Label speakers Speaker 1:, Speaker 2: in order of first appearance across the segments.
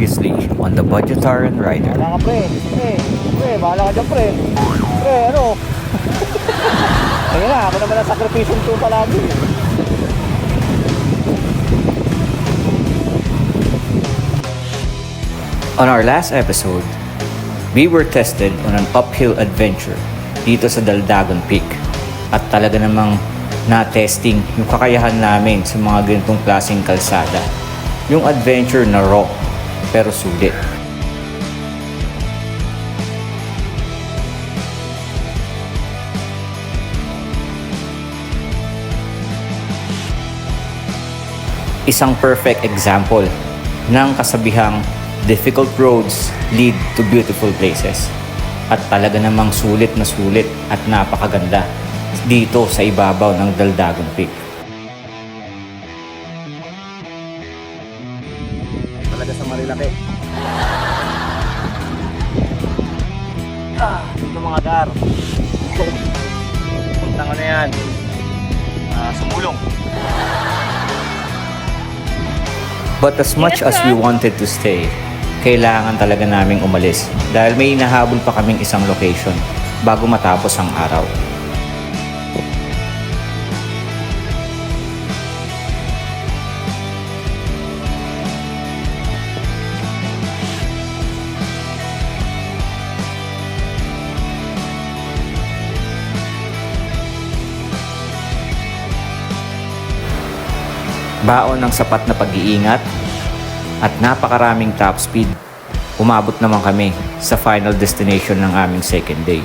Speaker 1: previously on the Budgetarian Rider.
Speaker 2: Wala ka pre. Pre, pre, bahala ka dyan pre. Pre, ano? Ayun na, ako naman ang sakripisyon to palagi.
Speaker 1: On our last episode, we were tested on an uphill adventure dito sa Daldagon Peak. At talaga namang na-testing yung kakayahan namin sa mga ganitong klaseng kalsada. Yung adventure na raw pero sulit. Isang perfect example ng kasabihang difficult roads lead to beautiful places. At talaga namang sulit na sulit at napakaganda dito sa ibabaw ng Daldagon Peak. But as much as we wanted to stay, kailangan talaga naming umalis dahil may inahabol pa kaming isang location bago matapos ang araw. Baon ng sapat na pag-iingat at napakaraming top speed, umabot naman kami sa final destination ng aming second day,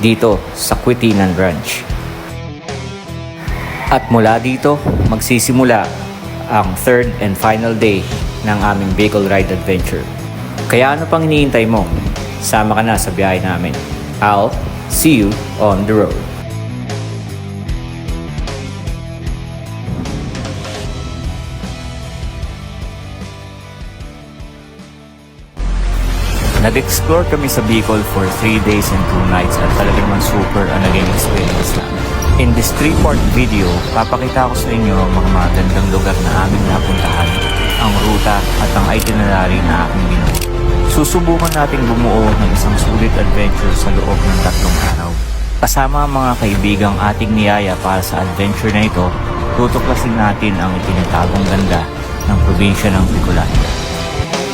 Speaker 1: dito sa Quitinan Ranch. At mula dito, magsisimula ang third and final day ng aming vehicle ride adventure. Kaya ano pang hinihintay mo? Sama ka na sa biyahe namin. I'll see you on the road. Nag-explore kami sa Bicol for 3 days and 2 nights at talaga naman super ang naging experience namin. In this 3-part video, papakita ko sa inyo ang mga magandang lugar na aming napuntahan, ang ruta at ang itinerary na aking binuo. Susubukan nating bumuo ng isang sulit adventure sa loob ng tatlong araw. Kasama ang mga kaibigang ating niyaya para sa adventure na ito, tutuklasin natin ang itinatagong ganda ng probinsya ng Bicolania.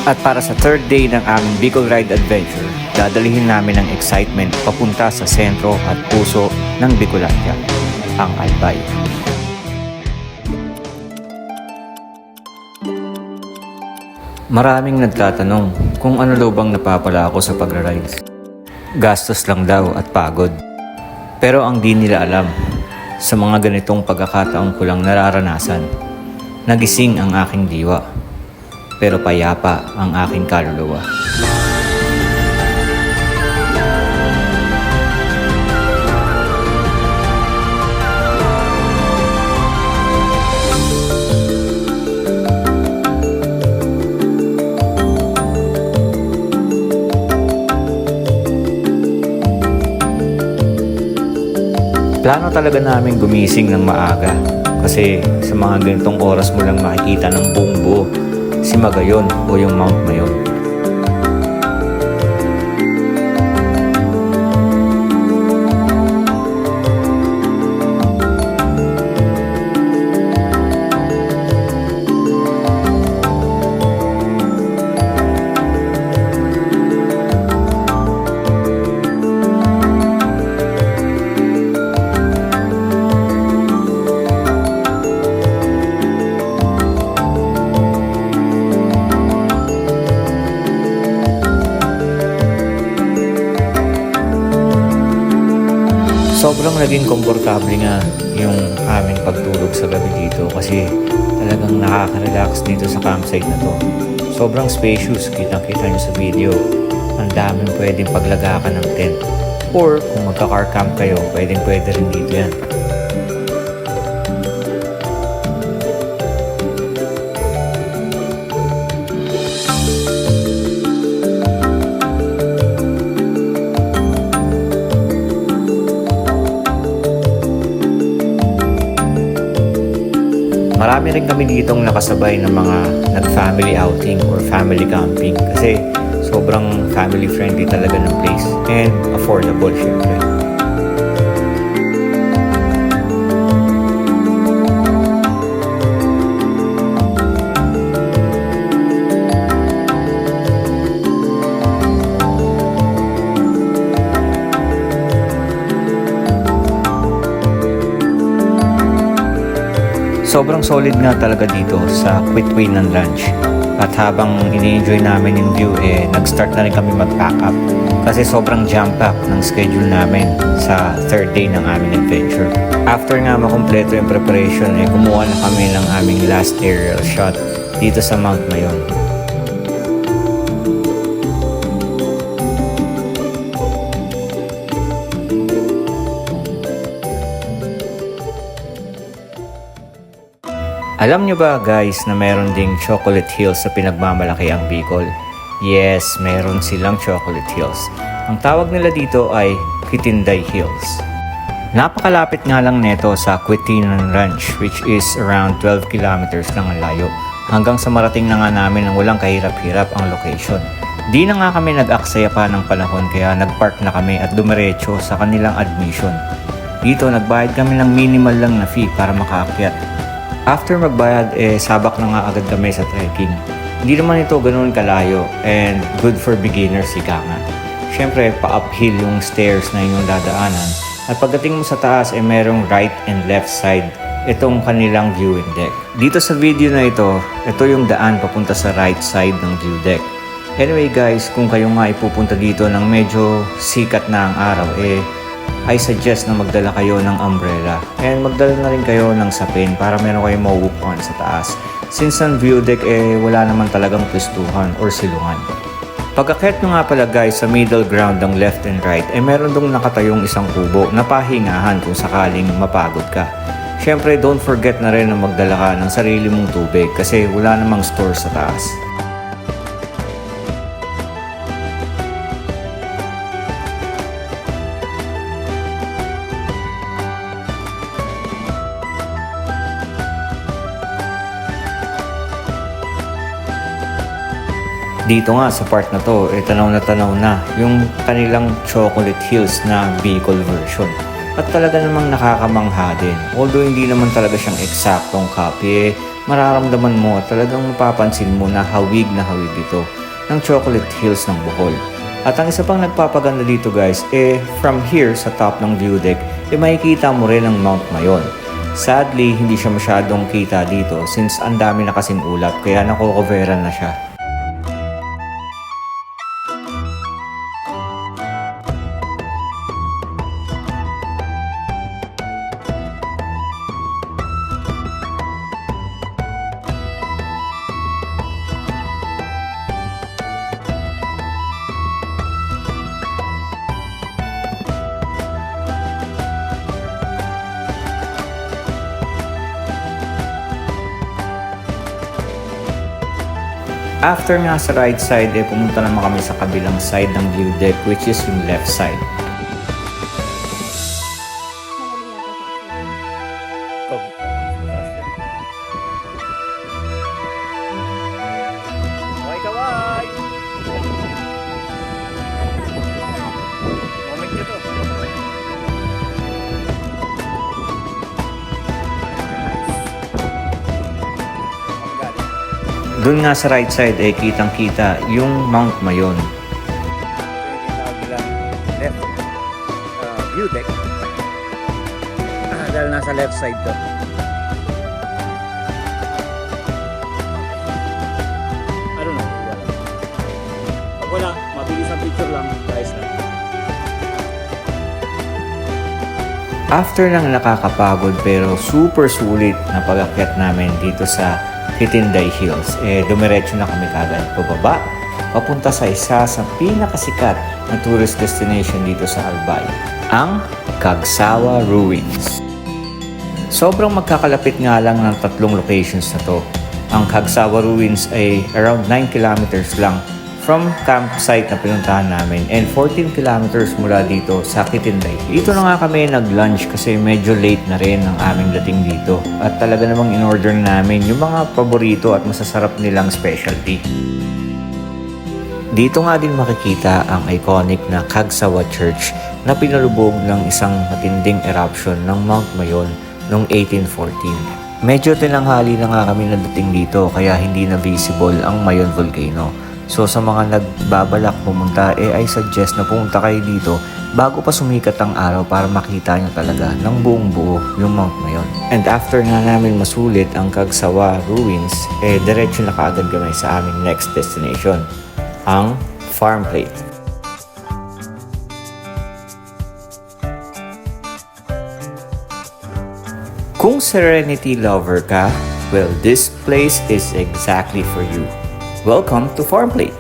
Speaker 1: At para sa third day ng aming Bicol Ride Adventure, dadalhin namin ang excitement papunta sa sentro at puso ng Bicolandia, ang Albay. Maraming nagtatanong kung ano daw bang napapala ako sa pagra-ride. Gastos lang daw at pagod. Pero ang di nila alam, sa mga ganitong pagkakataong ko lang nararanasan, nagising ang aking diwa pero payapa ang aking kaluluwa. Plano talaga namin gumising ng maaga kasi sa mga ganitong oras mo lang makikita ng buong buo si Magayon o yung Mount Mayon. Naging komportable nga yung aming pagtulog sa gabi dito kasi talagang nakaka-relax dito sa campsite na to. Sobrang spacious, kitang-kita nyo sa video. Ang daming pwedeng paglagakan ng tent. Or kung magka-car camp kayo, pwedeng pwede rin dito yan. Marami rin kami ditong nakasabay ng mga nag-family outing or family camping kasi sobrang family friendly talaga ng place and affordable syempre. Sobrang solid nga talaga dito sa Quitway ng lunch. At habang ini-enjoy namin yung view, eh, nag-start na rin kami mag-pack up. Kasi sobrang jam-pack ng schedule namin sa third day ng aming adventure. After nga makompleto yung preparation, eh, kumuha na kami ng aming last aerial shot dito sa Mount Mayon. Alam nyo ba guys na meron ding chocolate hills sa pinagmamalaki ang Bicol? Yes, meron silang chocolate hills. Ang tawag nila dito ay Kitinday Hills. Napakalapit nga lang neto sa Quitinan Ranch which is around 12 kilometers lang ang layo hanggang sa marating na nga namin ang walang kahirap-hirap ang location. Di na nga kami nag-aksaya pa ng panahon kaya nag-park na kami at dumiretso sa kanilang admission. Dito nagbayad kami ng minimal lang na fee para makaakyat After magbayad, eh, sabak na nga agad kami sa trekking. Hindi naman ito ganoon kalayo and good for beginners ika nga. Siyempre, pa-uphill yung stairs na inyong dadaanan. At pagdating mo sa taas, eh, merong right and left side itong kanilang viewing deck. Dito sa video na ito, ito yung daan papunta sa right side ng view deck. Anyway guys, kung kayo nga ipupunta dito ng medyo sikat na ang araw, eh, I suggest na magdala kayo ng umbrella and magdala na rin kayo ng sapin para meron kayong mauupuan sa taas. Since ang view deck eh wala naman talagang pwestuhan or silungan. Pagkakit nyo nga pala guys sa middle ground ng left and right eh meron dong nakatayong isang kubo na pahingahan kung sakaling mapagod ka. Siyempre don't forget na rin na magdala ka ng sarili mong tubig kasi wala namang store sa taas. Dito nga sa part na to, eh, tanaw na tanaw na yung kanilang Chocolate Hills na vehicle version. At talaga namang nakakamangha din. Although hindi naman talaga siyang eksaktong copy, eh, mararamdaman mo at talagang mapapansin mo na hawig na hawig ito ng Chocolate Hills ng Bohol. At ang isa pang nagpapaganda dito guys, eh from here sa top ng view deck, eh makikita mo rin ang Mount Mayon. Sadly, hindi siya masyadong kita dito since ang dami na kasing ulap kaya nakocoveran na siya. After nga sa right side, eh, pumunta naman kami sa kabilang side ng view deck which is yung left side. Doon nga sa right side, eh, kitang-kita yung Mount Mayon.
Speaker 2: Left uh, view deck. Ah, dahil nasa left side to. I don't know. Pag wala, mabilis ang picture lang. Guys.
Speaker 1: After ng nakakapagod pero super sulit na pag-akyat namin dito sa Kitinday Hills, eh dumiretso na kami kagad pababa papunta sa isa sa pinakasikat na tourist destination dito sa Albay, ang Kagsawa Ruins. Sobrang magkakalapit nga lang ng tatlong locations na to. Ang Kagsawa Ruins ay around 9 kilometers lang from campsite na pinuntahan namin and 14 kilometers mula dito sa Kitinday. Dito na nga kami nag-lunch kasi medyo late na rin ang aming dating dito at talaga namang in-order na namin yung mga paborito at masasarap nilang specialty. Dito nga din makikita ang iconic na Kagsawa Church na pinalubog ng isang matinding eruption ng Mount Mayon noong 1814. Medyo tinanghali na nga kami nadating dito kaya hindi na visible ang Mayon Volcano. So sa mga nagbabalak pumunta eh I suggest na pumunta kayo dito bago pa sumikat ang araw para makita nyo talaga ng buong buo yung Mount Mayon. And after nga namin masulit ang Kagsawa Ruins, eh diretso na kaagad kami sa aming next destination ang farm plate. Kung serenity lover ka, well, this place is exactly for you. Welcome to Farm Plate.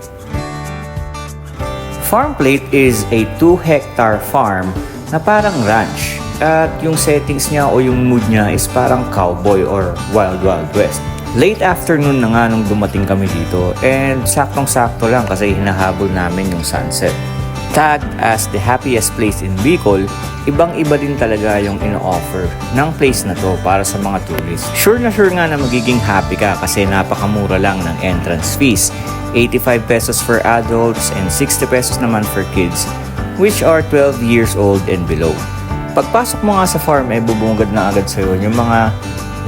Speaker 1: Farm Plate is a 2 hectare farm na parang ranch. At yung settings niya o yung mood niya is parang cowboy or wild wild west. Late afternoon na nga nung dumating kami dito and saktong-sakto lang kasi hinahabol namin yung sunset. Tagged as the happiest place in Bicol, ibang-iba din talaga yung ino-offer ng place na to para sa mga tourists. Sure na sure nga na magiging happy ka kasi napakamura lang ng entrance fees. 85 pesos for adults and 60 pesos naman for kids which are 12 years old and below. Pagpasok mo nga sa farm, eh bubungad na agad sa'yo yung mga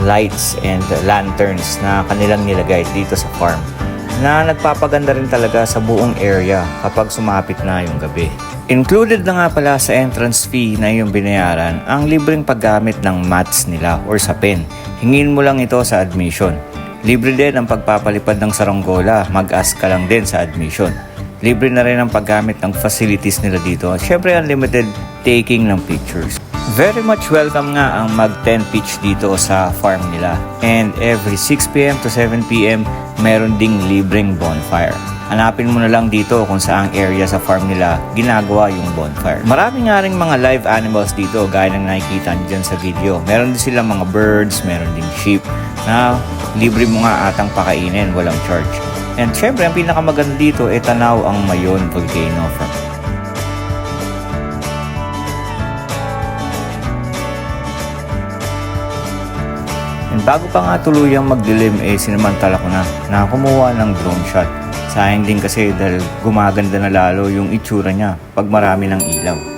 Speaker 1: lights and lanterns na kanilang nilagay dito sa farm na nagpapaganda rin talaga sa buong area kapag sumapit na yung gabi. Included na nga pala sa entrance fee na yung binayaran ang libreng paggamit ng mats nila or sa pen. Hingin mo lang ito sa admission. Libre din ang pagpapalipad ng saranggola, mag-ask ka lang din sa admission. Libre na rin ang paggamit ng facilities nila dito. At syempre unlimited taking ng pictures. Very much welcome nga ang mag-tent pitch dito sa farm nila. And every 6pm to 7pm, meron ding libreng bonfire. Hanapin mo na lang dito kung saang area sa farm nila ginagawa yung bonfire. Marami nga rin mga live animals dito gaya ng nakikita nyo dyan sa video. Meron din silang mga birds, meron ding sheep na libre mo nga atang pakainin, walang charge. And syempre, ang pinakamaganda dito ay tanaw ang Mayon Volcano from And bago pa nga tuluyang magdilim eh sinamantala ko na na kumuha ng drone shot. Sayang din kasi dahil gumaganda na lalo yung itsura niya pag marami ng ilaw.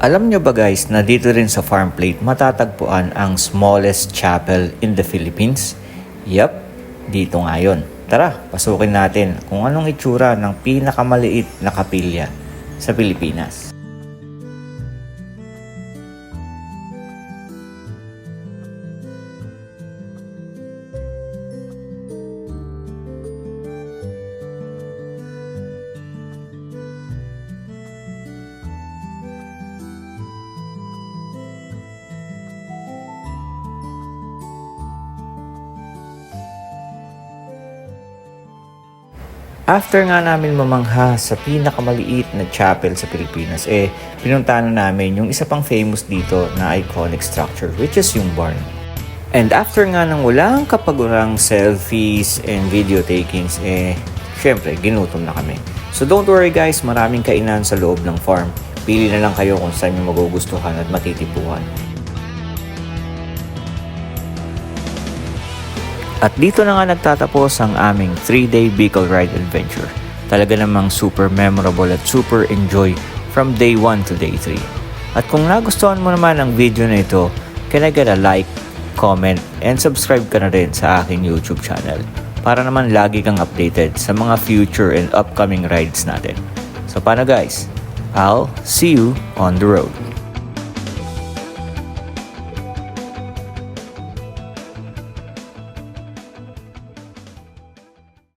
Speaker 1: Alam nyo ba guys na dito rin sa farm plate matatagpuan ang smallest chapel in the Philippines? Yup, dito nga. Tara, pasukin natin kung anong itsura ng pinakamaliit na kapilya sa Pilipinas. After nga namin mamangha sa pinakamaliit na chapel sa Pilipinas, eh, pinuntahan na namin yung isa pang famous dito na iconic structure, which is yung barn. And after nga ng walang kapagurang selfies and video takings, eh, syempre, ginutom na kami. So don't worry guys, maraming kainan sa loob ng farm. Pili na lang kayo kung saan yung magugustuhan at matitipuhan. At dito na nga nagtatapos ang aming 3-day Bicol Ride Adventure. Talaga namang super memorable at super enjoy from day 1 to day 3. At kung nagustuhan mo naman ang video na ito, can I get a like, comment, and subscribe ka na rin sa aking YouTube channel para naman lagi kang updated sa mga future and upcoming rides natin. So paano guys? I'll see you on the road.